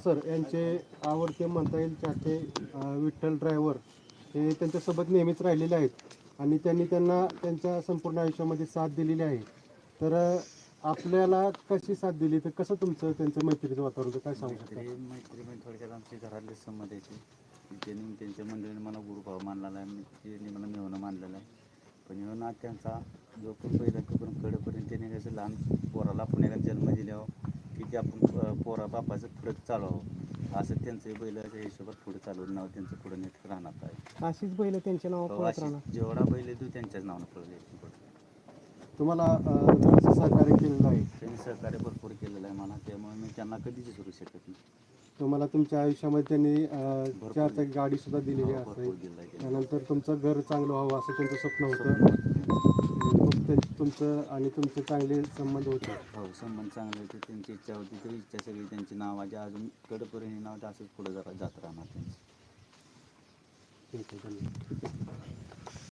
Sir यांचे आवडते म्हणता येईल चाटे ते विठ्ठल ड्रायव्हर हे त्यांच्यासोबत नेहमीच राहिलेले आहेत. आणि त्यांनी त्यांना त्यांच्या संपूर्ण आयुष्यामध्ये साथ दिलेली आहे. तर आपल्याला कशी साथ दिली? तर कसं तुमचं त्यांचं मैत्रीचं वातावरण काय सांगू शकता? मैत्री मैत्री म्हणजे थोडक्यात आमचे घरातले संबंध आहे त्यांनी त्यांच्या मंडळीने मला गुरुभाव मानलेला आहे त्यांनी मला मेहनं मानलेलं आहे. पण ह्यो त्यांचा जो पण पहिला करून कडेपर्यंत त्यांनी कसं लहान पोराला आपण एका जन्म दिल्यावर की ते आपण पोरा बापाचं पुढं चालवावं असं त्यांचं बैलाच्या हिशोबात पुढे चालवलं नाव त्यांचं पुढे नीट राहणार आहे. अशीच बैल त्यांच्या नावावर हो, पळत अशी राहणार. जेवढा बैल आहे तो त्यांच्याच नावानं पडले तुम्हाला अं, थोडंसं सहकार्य केलेलं आहे? त्यांनी सहकार्य भरपूर केलेलं आहे मला. त्यामुळे मी त्यांना कधीच विसरू शकत नाही. तुम्हाला तुमच्या आयुष्यामध्ये त्यांनी चार चाकी गाडी सुद्धा दिलेली असेल. त्यांनी. त्यानंतर तुमचं घर चांगलं व्हावं असं त्यांचं स्वप्न होतं. खूप ते- तुमचं आणि तुमचे चांगले संबंध होते. हो संबंध चांगले होते. त्यांची इच्छा होती तरी इच्छा सगळी त्यांची नावाची अजून कडपर्यंत नाव असंच पुढे जरा जात राहणार त्यांचं. ठीक आहे धन्यवाद.